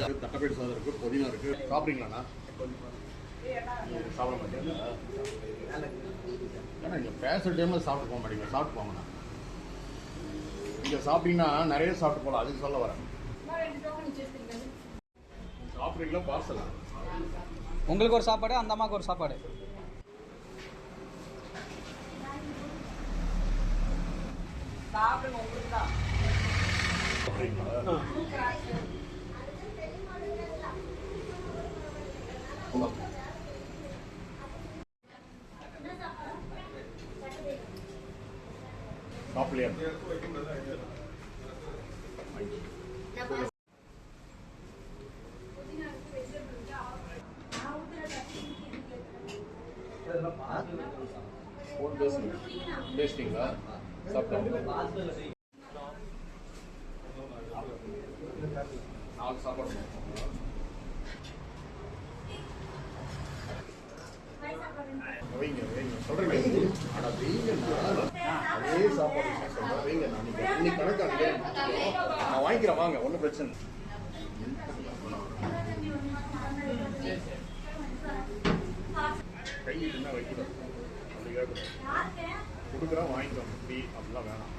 தட்டப்பேடு சாதம் இருக்கு புதினா இருக்கு. சாப்பிட்றீங்களாண்ணா? சாப்பிட மாட்டீங்களா ஏன்னா நீங்கள் பேசுகிற டைமில் சாப்பிட்டு போக மாட்டீங்க. சாப்பிட்டு போங்கண்ணா. நீங்கள் சாப்பிட்டீங்கன்னா நிறைய சாப்பிட்டு போகலாம். அதுக்கு சொல்ல வரேன். சாப்பிட்றீங்களா? பார்சலா? உங்களுக்கு ஒரு சாப்பாடு அந்த அம்மாவுக்கு ஒரு சாப்பாடு. சாப்பிட்றீங்களா? சாப்பிடலையா? ஃபோன் பேசுங்க பேசிட்டீங்களா சாப்பிட்டீங்களா நாலு சாப்பாடு. வைங்க வைங்க. சொல்றீங்க. அட வைங்கண்ணா அதே சாப்பாடு நான் சொல்றேன் வைங்கண்ணா நீங்க இன்னைக்கு கணக்காக நான் வாங்கிக்கிறேன் வாங்க ஒன்றும் பிரச்சனை கையில் என்ன வைக்கணும். அப்படி கேட்கணும் கொடுக்குறேன் வாங்கிக்கோங்க. ஃப்ரீ அப்படிலாம் வேணாம்.